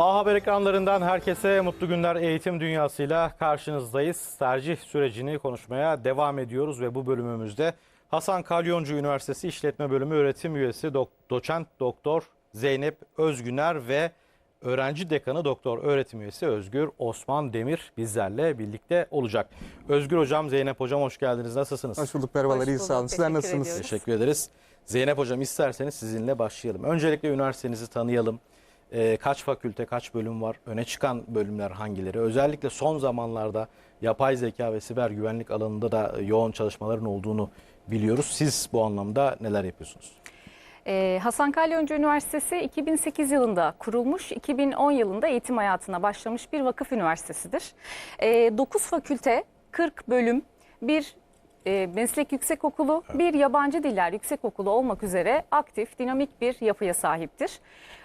A Haber ekranlarından herkese mutlu günler eğitim dünyasıyla karşınızdayız. Tercih sürecini konuşmaya devam ediyoruz ve bu bölümümüzde Hasan Kalyoncu Üniversitesi İşletme Bölümü öğretim üyesi dok- doçent doktor Zeynep Özgüner ve öğrenci dekanı doktor öğretim üyesi Özgür Osman Demir bizlerle birlikte olacak. Özgür hocam, Zeynep hocam hoş geldiniz. Nasılsınız? Hoş bulduk merhabalar iyi sağ olun. Sizler nasılsınız? ediyoruz. Teşekkür ederiz. Zeynep Hocam isterseniz sizinle başlayalım. Öncelikle üniversitenizi tanıyalım. Ee, kaç fakülte, kaç bölüm var? Öne çıkan bölümler hangileri? Özellikle son zamanlarda yapay zeka ve siber güvenlik alanında da yoğun çalışmaların olduğunu biliyoruz. Siz bu anlamda neler yapıyorsunuz? Ee, Hasan Kalyoncu Üniversitesi 2008 yılında kurulmuş, 2010 yılında eğitim hayatına başlamış bir vakıf üniversitesidir. 9 fakülte, 40 bölüm, bir e, meslek yüksekokulu, bir yabancı diller yüksekokulu olmak üzere aktif, dinamik bir yapıya sahiptir.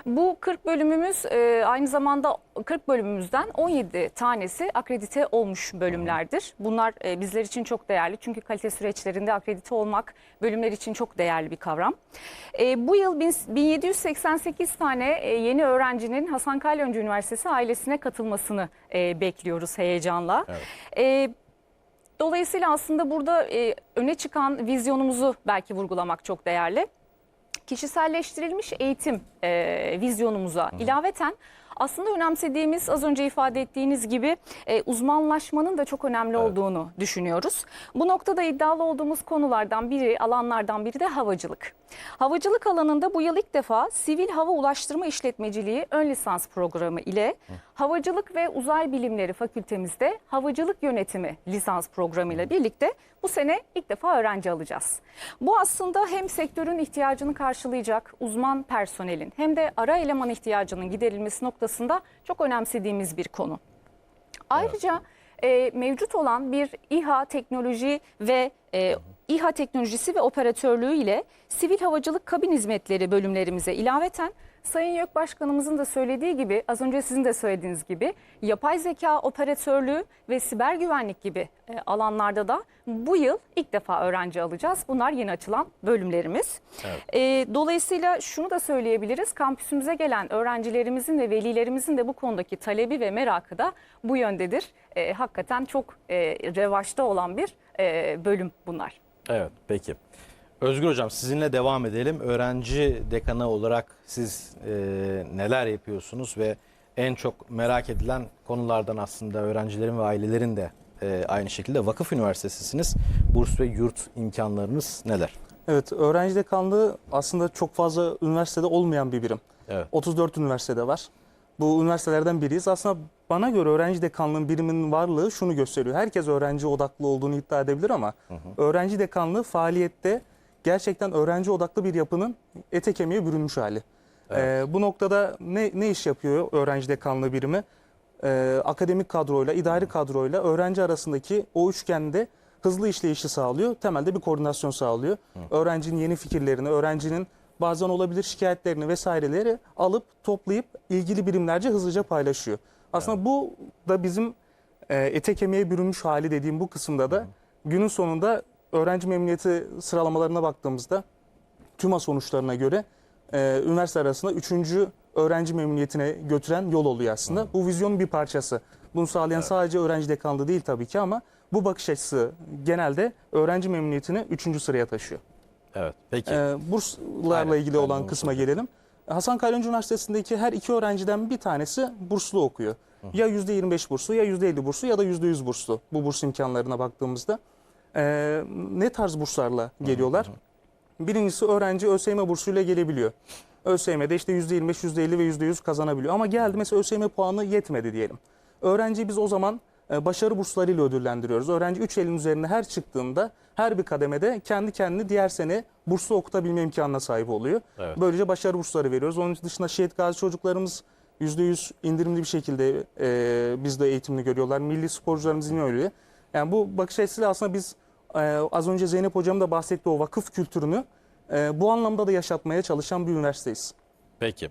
Bu 40 bölümümüz e, aynı zamanda 40 bölümümüzden 17 tanesi akredite olmuş bölümlerdir. Bunlar e, bizler için çok değerli çünkü kalite süreçlerinde akredite olmak bölümler için çok değerli bir kavram. E, bu yıl bin- 1788 tane e, yeni öğrencinin Hasan Kalyoncu Üniversitesi ailesine katılmasını e, bekliyoruz heyecanla. E, Dolayısıyla aslında burada e, öne çıkan vizyonumuzu belki vurgulamak çok değerli. Kişiselleştirilmiş eğitim e, vizyonumuza ilaveten aslında önemsediğimiz az önce ifade ettiğiniz gibi e, uzmanlaşmanın da çok önemli olduğunu düşünüyoruz. Bu noktada iddialı olduğumuz konulardan biri, alanlardan biri de havacılık. Havacılık alanında bu yıl ilk defa Sivil Hava Ulaştırma İşletmeciliği ön lisans programı ile Havacılık ve Uzay Bilimleri Fakültemizde Havacılık Yönetimi lisans programı ile birlikte bu sene ilk defa öğrenci alacağız. Bu aslında hem sektörün ihtiyacını karşılayacak uzman personelin hem de ara eleman ihtiyacının giderilmesi noktasında çok önemsediğimiz bir konu. Ayrıca e, mevcut olan bir İHA teknoloji ve e, İHA teknolojisi ve operatörlüğü ile sivil havacılık kabin hizmetleri bölümlerimize ilaveten Sayın YÖK Başkanımızın da söylediği gibi az önce sizin de söylediğiniz gibi yapay zeka operatörlüğü ve siber güvenlik gibi e, alanlarda da bu yıl ilk defa öğrenci alacağız. Bunlar yeni açılan bölümlerimiz. E, dolayısıyla şunu da söyleyebiliriz. Kampüsümüze gelen öğrencilerimizin ve velilerimizin de bu konudaki talebi ve merakı da bu yöndedir. E, hakikaten çok e, revaçta olan bir e, bölüm bunlar. Evet, peki. Özgür Hocam sizinle devam edelim. Öğrenci dekanı olarak siz e, neler yapıyorsunuz ve en çok merak edilen konulardan aslında öğrencilerin ve ailelerin de e, aynı şekilde vakıf üniversitesisiniz. Burs ve yurt imkanlarınız neler? Evet öğrenci dekanlığı aslında çok fazla üniversitede olmayan bir birim. Evet. 34 üniversitede var. Bu üniversitelerden biriyiz. Aslında bana göre öğrenci dekanlığının biriminin varlığı şunu gösteriyor. Herkes öğrenci odaklı olduğunu iddia edebilir ama öğrenci dekanlığı faaliyette gerçekten öğrenci odaklı bir yapının ete kemiğe bürünmüş hali. Ee, bu noktada ne, ne iş yapıyor öğrenci dekanlığı birimi? Ee, akademik kadroyla, idari kadroyla öğrenci arasındaki o üçgende hızlı işleyişi sağlıyor. Temelde bir koordinasyon sağlıyor. Öğrencinin yeni fikirlerini, öğrencinin bazen olabilir şikayetlerini vesaireleri alıp toplayıp ilgili birimlerce hızlıca paylaşıyor. Aslında bu da bizim e, ete kemiğe bürünmüş hali dediğim bu kısımda da günün sonunda öğrenci memnuniyeti sıralamalarına baktığımızda TÜMA sonuçlarına göre e, üniversite arasında üçüncü öğrenci memnuniyetine götüren yol oluyor aslında. Bu vizyonun bir parçası. Bunu sağlayan sadece öğrenci dekanlığı değil tabii ki ama bu bakış açısı genelde öğrenci memnuniyetini üçüncü sıraya taşıyor. Evet. Peki. Ee, burslarla Aynen, ilgili de olan onu kısma gelelim. Hasan Kalyoncu Üniversitesi'ndeki her iki öğrenciden bir tanesi burslu okuyor. Ya %25 burslu ya %50 burslu ya da %100 burslu bu burs imkanlarına baktığımızda. Ee, ne tarz burslarla geliyorlar? Birincisi öğrenci ÖSYM bursuyla gelebiliyor. ÖSYM'de işte %25, %50 ve %100 kazanabiliyor. Ama geldi mesela ÖSYM puanı yetmedi diyelim. Öğrenciyi biz o zaman e, başarı burslarıyla ödüllendiriyoruz. Öğrenci 3 elin üzerine her çıktığında her bir kademede kendi kendini diğer sene burslu okutabilme imkanına sahip oluyor. Evet. Böylece başarı bursları veriyoruz. Onun dışında şehit gazi çocuklarımız %100 indirimli bir şekilde e, bizde eğitimini görüyorlar. Milli sporcularımız yine öyle. Yani bu bakış açısıyla aslında biz e, az önce Zeynep Hocam da bahsetti o vakıf kültürünü e, bu anlamda da yaşatmaya çalışan bir üniversiteyiz. Peki.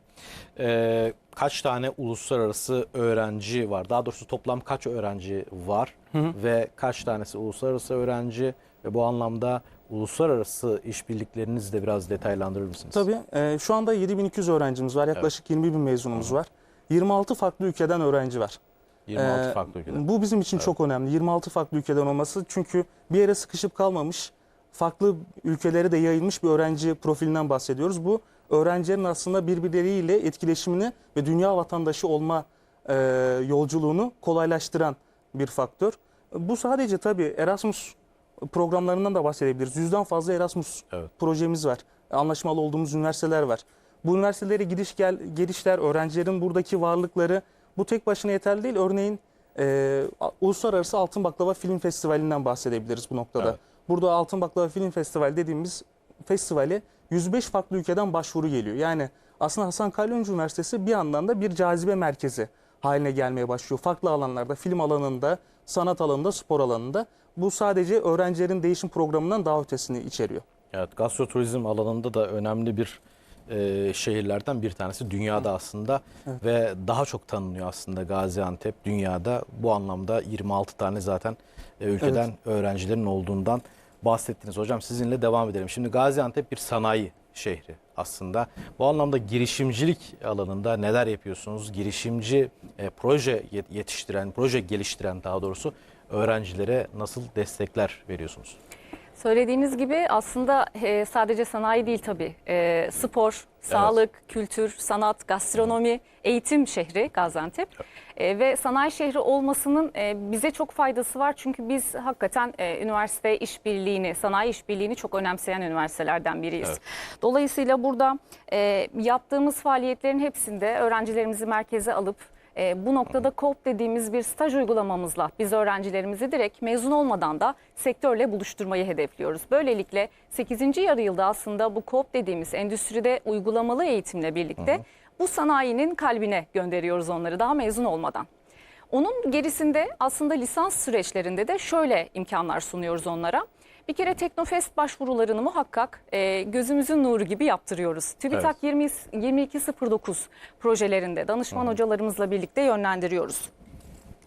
Ee, kaç tane uluslararası öğrenci var? Daha doğrusu toplam kaç öğrenci var? Ve kaç tanesi uluslararası öğrenci? Ve bu anlamda uluslararası işbirliklerinizi de biraz detaylandırır mısınız? Tabii e, şu anda 7200 öğrencimiz var. Yaklaşık 20 bin mezunumuz var. 26 farklı ülkeden öğrenci var. 26 Ee, farklı ülkeden. Bu bizim için çok önemli. 26 farklı ülkeden olması çünkü bir yere sıkışıp kalmamış, farklı ülkelere de yayılmış bir öğrenci profilinden bahsediyoruz. Bu öğrencilerin aslında birbirleriyle etkileşimini ve dünya vatandaşı olma e, yolculuğunu kolaylaştıran bir faktör. Bu sadece tabii Erasmus programlarından da bahsedebiliriz. Yüzden fazla Erasmus Evet. projemiz var. Anlaşmalı olduğumuz üniversiteler var. Bu üniversitelere gidiş gel gelişler, öğrencilerin buradaki varlıkları bu tek başına yeterli değil. Örneğin e, Uluslararası Altın Baklava Film Festivali'nden bahsedebiliriz bu noktada. Evet. Burada Altın Baklava Film Festivali dediğimiz festivale 105 farklı ülkeden başvuru geliyor. Yani aslında Hasan Kalyoncu Üniversitesi bir yandan da bir cazibe merkezi haline gelmeye başlıyor. Farklı alanlarda, film alanında, sanat alanında, spor alanında. Bu sadece öğrencilerin değişim programından daha ötesini içeriyor. Evet, gastroturizm alanında da önemli bir e, şehirlerden bir tanesi dünyada aslında ve daha çok tanınıyor aslında Gaziantep dünyada. Bu anlamda 26 tane zaten e, ülkeden öğrencilerin olduğundan bahsettiniz. Hocam sizinle devam edelim. Şimdi Gaziantep bir sanayi şehri aslında. Bu anlamda girişimcilik alanında neler yapıyorsunuz? Girişimci e, proje yet- yetiştiren, proje geliştiren daha doğrusu öğrencilere nasıl destekler veriyorsunuz? Söylediğiniz gibi aslında e, sadece sanayi değil tabii. E, spor, sağlık, kültür, sanat, gastronomi, eğitim şehri Gaziantep. E, ve sanayi şehri olmasının e, bize çok faydası var. Çünkü biz hakikaten e, üniversite işbirliğini, sanayi işbirliğini çok önemseyen üniversitelerden biriyiz. Evet. Dolayısıyla burada e, yaptığımız faaliyetlerin hepsinde öğrencilerimizi merkeze alıp e, bu noktada KOP dediğimiz bir staj uygulamamızla biz öğrencilerimizi direkt mezun olmadan da sektörle buluşturmayı hedefliyoruz. Böylelikle 8. yarı yılda aslında bu KOP dediğimiz endüstride uygulamalı eğitimle birlikte bu sanayinin kalbine gönderiyoruz onları daha mezun olmadan. Onun gerisinde aslında lisans süreçlerinde de şöyle imkanlar sunuyoruz onlara. Bir kere Teknofest başvurularını muhakkak e, gözümüzün nuru gibi yaptırıyoruz. TÜBİTAK 20, 2209 projelerinde danışman hocalarımızla birlikte yönlendiriyoruz.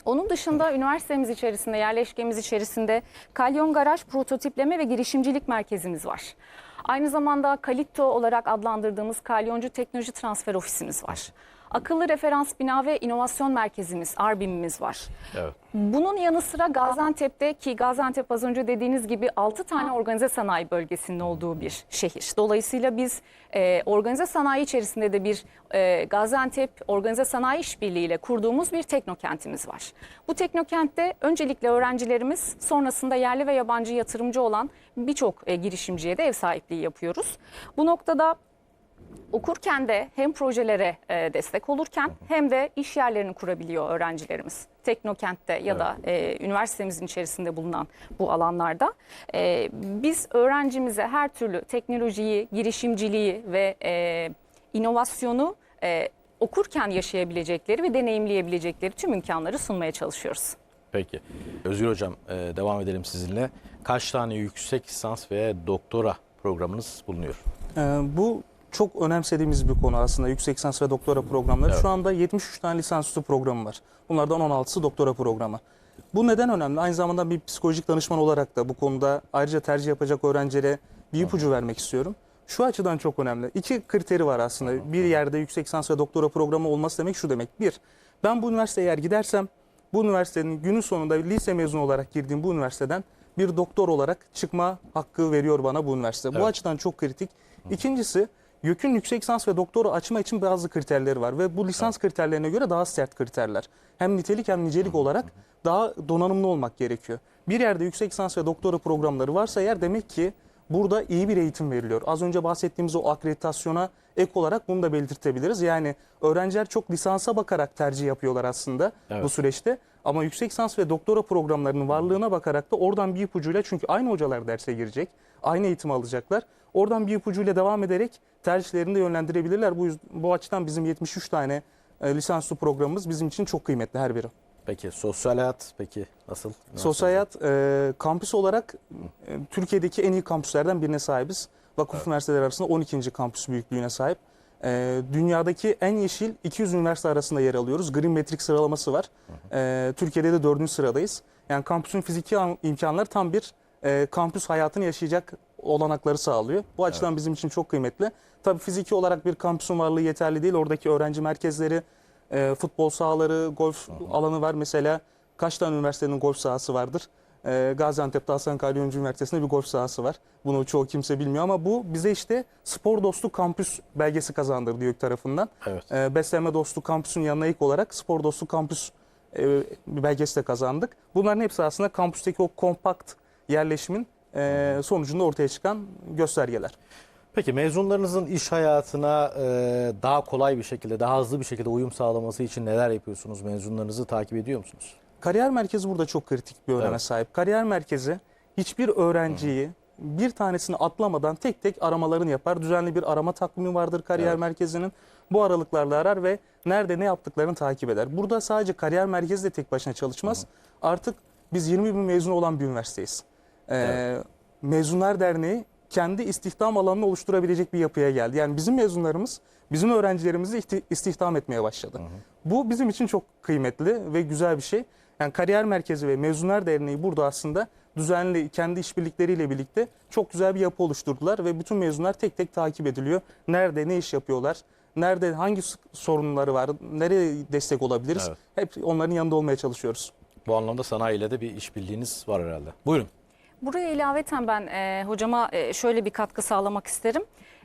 Onun dışında üniversitemiz içerisinde, yerleşkemiz içerisinde Kalyon Garaj Prototipleme ve Girişimcilik Merkezimiz var. Aynı zamanda Kalito olarak adlandırdığımız Kalyoncu Teknoloji Transfer Ofisimiz var. Akıllı Referans Bina ve İnovasyon Merkezimiz, ARBİM'imiz var. Evet. Bunun yanı sıra Gaziantep'te ki Gaziantep az önce dediğiniz gibi 6 tane organize sanayi bölgesinin olduğu bir şehir. Dolayısıyla biz e, organize sanayi içerisinde de bir e, Gaziantep Organize Sanayi İşbirliği ile kurduğumuz bir teknokentimiz var. Bu teknokentte öncelikle öğrencilerimiz sonrasında yerli ve yabancı yatırımcı olan birçok e, girişimciye de ev sahipliği yapıyoruz. Bu noktada okurken de hem projelere e, destek olurken hem de iş yerlerini kurabiliyor öğrencilerimiz. Teknokent'te ya da e, üniversitemizin içerisinde bulunan bu alanlarda. E, biz öğrencimize her türlü teknolojiyi, girişimciliği ve e, inovasyonu e, okurken yaşayabilecekleri ve deneyimleyebilecekleri tüm imkanları sunmaya çalışıyoruz. Peki. Özgür Hocam e, devam edelim sizinle. Kaç tane yüksek lisans ve doktora programınız bulunuyor? Ee, bu çok önemsediğimiz bir konu aslında yüksek lisans ve doktora programları. Evet. Şu anda 73 tane lisansüstü programı var. Bunlardan 16'sı doktora programı. Bu neden önemli? Aynı zamanda bir psikolojik danışman olarak da bu konuda ayrıca tercih yapacak öğrencilere bir ipucu vermek istiyorum. Şu açıdan çok önemli. İki kriteri var aslında. Bir yerde yüksek lisans ve doktora programı olması demek şu demek. Bir, ben bu üniversiteye eğer gidersem bu üniversitenin günün sonunda lise mezunu olarak girdiğim bu üniversiteden bir doktor olarak çıkma hakkı veriyor bana bu üniversite. Bu Evet. açıdan çok kritik. İkincisi YÖK'ün yüksek lisans ve doktora açma için bazı kriterleri var ve bu lisans kriterlerine göre daha sert kriterler. Hem nitelik hem nicelik olarak daha donanımlı olmak gerekiyor. Bir yerde yüksek lisans ve doktora programları varsa eğer demek ki burada iyi bir eğitim veriliyor. Az önce bahsettiğimiz o akreditasyona ek olarak bunu da belirtebiliriz. Yani öğrenciler çok lisansa bakarak tercih yapıyorlar aslında Evet. bu süreçte. Ama yüksek lisans ve doktora programlarının varlığına bakarak da oradan bir ipucuyla çünkü aynı hocalar derse girecek, aynı eğitim alacaklar. Oradan bir ipucuyla devam ederek tercihlerini de yönlendirebilirler. Bu, bu açıdan bizim 73 tane e, lisanslı programımız bizim için çok kıymetli her biri. Peki sosyal hayat peki nasıl? Sosyal hayat e, kampüs olarak e, Türkiye'deki en iyi kampüslerden birine sahibiz. Vakıf üniversiteleri arasında 12. kampüs büyüklüğüne sahip. E, dünyadaki en yeşil 200 üniversite arasında yer alıyoruz. Green Metric sıralaması var. E, Türkiye'de de 4. sıradayız. Yani kampüsün fiziki an- imkanları tam bir e, kampüs hayatını yaşayacak olanakları sağlıyor. Bu açıdan bizim için çok kıymetli. Tabii fiziki olarak bir kampüsün varlığı yeterli değil. Oradaki öğrenci merkezleri, E, futbol sahaları, golf alanı var. Mesela kaç tane üniversitenin golf sahası vardır? E, Gaziantep'te Hasan Kalyoncu Üniversitesi'nde bir golf sahası var. Bunu çoğu kimse bilmiyor ama bu bize işte spor dostu kampüs belgesi kazandırdı YÖK tarafından. Evet. E, beslenme dostu kampüsün yanına ilk olarak spor dostu kampüs e, belgesi de kazandık. Bunların hepsi aslında kampüsteki o kompakt yerleşimin e, sonucunda ortaya çıkan göstergeler. Peki mezunlarınızın iş hayatına e, daha kolay bir şekilde, daha hızlı bir şekilde uyum sağlaması için neler yapıyorsunuz? Mezunlarınızı takip ediyor musunuz? Kariyer merkezi burada çok kritik bir öneme Evet. sahip. Kariyer merkezi hiçbir öğrenciyi bir tanesini atlamadan tek tek aramalarını yapar. Düzenli bir arama takvimi vardır kariyer Evet. merkezinin. Bu aralıklarla arar ve nerede ne yaptıklarını takip eder. Burada sadece kariyer merkezi de tek başına çalışmaz. Artık biz 20 bin mezun olan bir üniversiteyiz. Ee, Evet. Mezunlar Derneği kendi istihdam alanını oluşturabilecek bir yapıya geldi. Yani bizim mezunlarımız bizim öğrencilerimizi istihdam etmeye başladı. Bu bizim için çok kıymetli ve güzel bir şey. Yani kariyer merkezi ve mezunlar derneği burada aslında düzenli kendi işbirlikleriyle birlikte çok güzel bir yapı oluşturdular ve bütün mezunlar tek tek takip ediliyor. Nerede ne iş yapıyorlar? Nerede hangi sorunları var? Nereye destek olabiliriz? Evet. Hep onların yanında olmaya çalışıyoruz. Bu anlamda sanayiyle de bir işbirliğiniz var herhalde. Buyurun. Buraya ilaveten ben e, hocama e, şöyle bir katkı sağlamak isterim.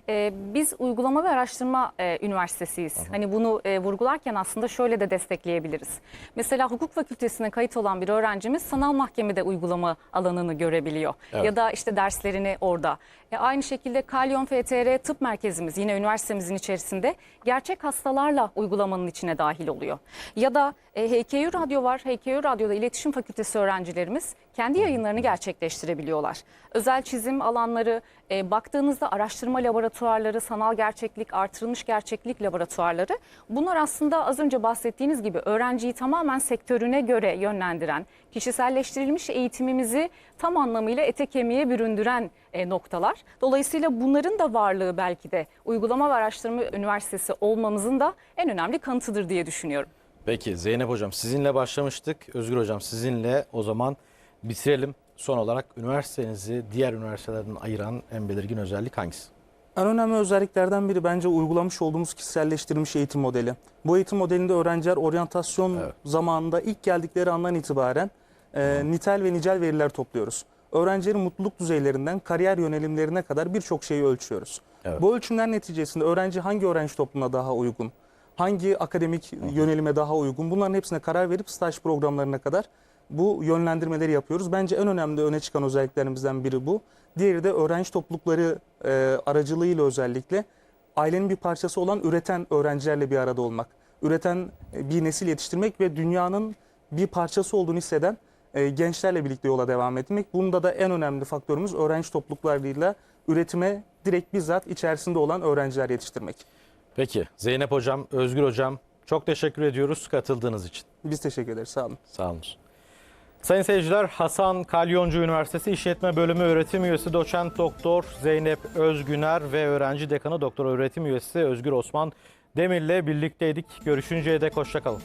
E, biz uygulama ve araştırma e, üniversitesiyiz. Hani bunu e, vurgularken aslında şöyle de destekleyebiliriz. Mesela hukuk fakültesine kayıt olan bir öğrencimiz sanal mahkemede uygulama alanını görebiliyor. Evet. Ya da işte derslerini orada. E, aynı şekilde Kalyon FTR Tıp Merkezimiz yine üniversitemizin içerisinde gerçek hastalarla uygulamanın içine dahil oluyor. Ya da e, HKU Radyo var. HKU Radyo'da iletişim fakültesi öğrencilerimiz kendi yayınlarını gerçekleştirebiliyorlar. Özel çizim alanları, e, baktığınızda araştırma laboratuvarları, sanal gerçeklik, artırılmış gerçeklik laboratuvarları bunlar aslında az önce bahsettiğiniz gibi öğrenciyi tamamen sektörüne göre yönlendiren, kişiselleştirilmiş eğitimimizi tam anlamıyla ete kemiğe büründüren e, noktalar. Dolayısıyla bunların da varlığı belki de uygulama ve araştırma üniversitesi olmamızın da en önemli kanıtıdır diye düşünüyorum. Peki Zeynep Hocam sizinle başlamıştık. Özgür Hocam sizinle o zaman bitirelim. Son olarak üniversitenizi diğer üniversitelerden ayıran en belirgin özellik hangisi? En önemli özelliklerden biri bence uygulamış olduğumuz kişiselleştirilmiş eğitim modeli. Bu eğitim modelinde öğrenciler oryantasyon Evet. zamanında ilk geldikleri andan itibaren e, nitel ve nicel veriler topluyoruz. Öğrencilerin mutluluk düzeylerinden kariyer yönelimlerine kadar birçok şeyi ölçüyoruz. Evet. Bu ölçümler neticesinde öğrenci hangi öğrenci toplumuna daha uygun, hangi akademik yönelime daha uygun bunların hepsine karar verip staj programlarına kadar bu yönlendirmeleri yapıyoruz. Bence en önemli öne çıkan özelliklerimizden biri bu. Diğeri de öğrenci toplulukları e, aracılığıyla özellikle ailenin bir parçası olan üreten öğrencilerle bir arada olmak. Üreten e, bir nesil yetiştirmek ve dünyanın bir parçası olduğunu hisseden e, gençlerle birlikte yola devam etmek. Bunda da en önemli faktörümüz öğrenci topluluklarıyla üretime direkt bizzat içerisinde olan öğrenciler yetiştirmek. Peki Zeynep Hocam, Özgür Hocam çok teşekkür ediyoruz katıldığınız için. Biz teşekkür ederiz. Sağ olun. Sağ olun. Sayın seyirciler, Hasan Kalyoncu Üniversitesi İşletme Bölümü öğretim üyesi doçent doktor Zeynep Özgüner ve öğrenci dekanı doktor öğretim üyesi Özgür Osman Demir'le birlikteydik. Görüşünceye dek hoşçakalın.